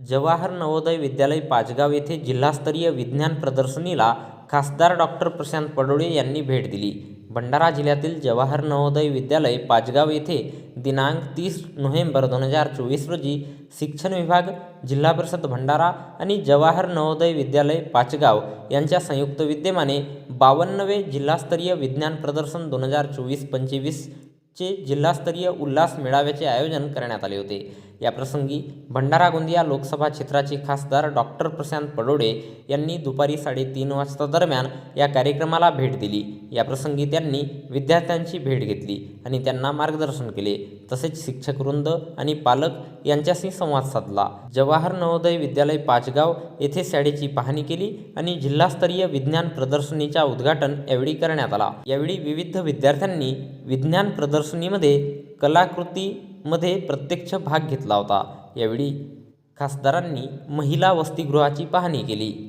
जवाहर नवोदय विद्यालय पाचगाव येथे जिल्हास्तरीय विज्ञान प्रदर्शनीला खासदार डॉक्टर प्रशांत पडोळे यांनी भेट दिली. भंडारा जिल्ह्यातील जवाहर नवोदय विद्यालय पाचगाव येथे दिनांक तीस नोव्हेंबर दोन हजार चोवीस रोजी शिक्षण विभाग जिल्हा परिषद भंडारा आणि जवाहर नवोदय विद्यालय पाचगाव यांच्या संयुक्त विद्यमाने बावन्नवे जिल्हास्तरीय विज्ञान प्रदर्शन दोन हजार चोवीस पंचवीस चे जिल्हास्तरीय उल्हास मेळाव्याचे आयोजन करण्यात आले होते. याप्रसंगी भंडारा गोंदिया लोकसभा क्षेत्राचे खासदार डॉक्टर प्रशांत पडोडे यांनी दुपारी साडेतीन वाजता दरम्यान या कार्यक्रमाला भेट दिली. याप्रसंगी त्यांनी विद्यार्थ्यांची भेट घेतली आणि त्यांना मार्गदर्शन केले. तसेच शिक्षक वृंद आणि पालक यांच्याशी संवाद साधला. जवाहर नवोदय विद्यालय पाचगाव येथे शाळेची पाहणी केली आणि जिल्हास्तरीय विज्ञान प्रदर्शनीच्या उद्घाटन यावेळी करण्यात आला. यावेळी विविध विद्यार्थ्यांनी विज्ञान प्रदर्शनीमध्ये कलाकृतीमध्ये प्रत्यक्ष भाग घेतला होता. यावेळी खासदारांनी महिला वसतिगृहाची पाहणी केली.